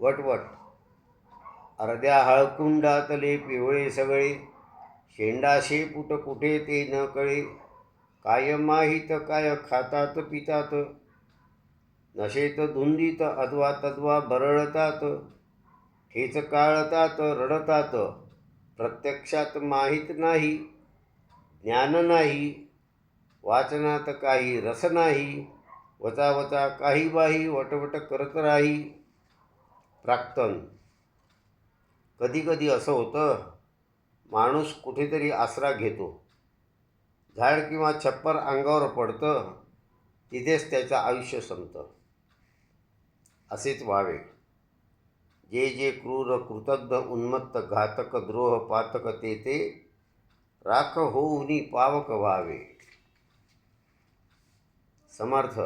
वटवट. अर्ध्या हळकुंडातले पिवळे सगळे. शेंडाशे पुट कुठे ते न कळे. काय माहीत काय खातात पितात. नशेत धुंदीत अद्वा तद्वा बरळतात. हेच काळतात रडतात. प्रत्यक्षात माहीत नाही ज्ञान नाही वाचनात काही रस नाही. वचा वचा काही बाही वटवट करत राही. प्राक्तन. कधीकधी असं होतं माणूस कुठेतरी आसरा घेतो. झाड किंवा छप्पर अंगावर पडतं तिथेच त्याचं आयुष्य संपतं. असेच व्हावे. जे जे क्रूर कृतज्ञ उन्मत्त घातक द्रोह पातक ते ते राख होऊनी पावक व्हावे. समर्थ.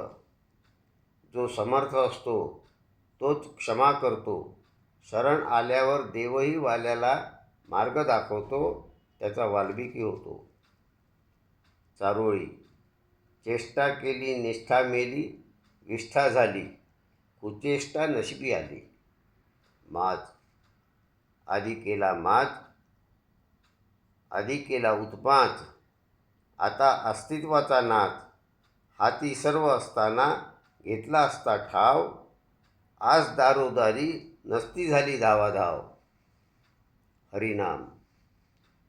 जो समर्थ असतो तोच क्षमा करतो. शरण आल्यावर देवही वाल्याला मार्ग दाखवतो त्याचा वाल्मिकी होतो. चारोळी चेष्टा केली निष्ठा मेली विष्ठा झाली कुचेष्टा नशिबी आली. माज आधी केला माज आधी केला उत्पाच आता अस्तित्वाचा नाच हाती सर्व असताना घेतला असता ठाव आज दारोदारी नसती झाली धावाधाव. हरिनाम.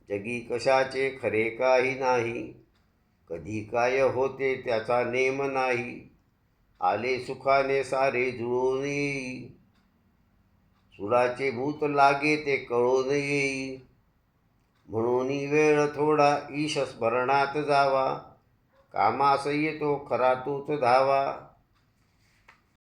जगी कशाचे खरे काही नाही. कधी काय होते त्याचा नेम नाही. आले सुखाने सारे जुळून येई सुराचे भूत लागे ते कळून येई म्हणून वेळ थोडा ईश स्मरणात जावा. कामास येतो खरा तूच धावा.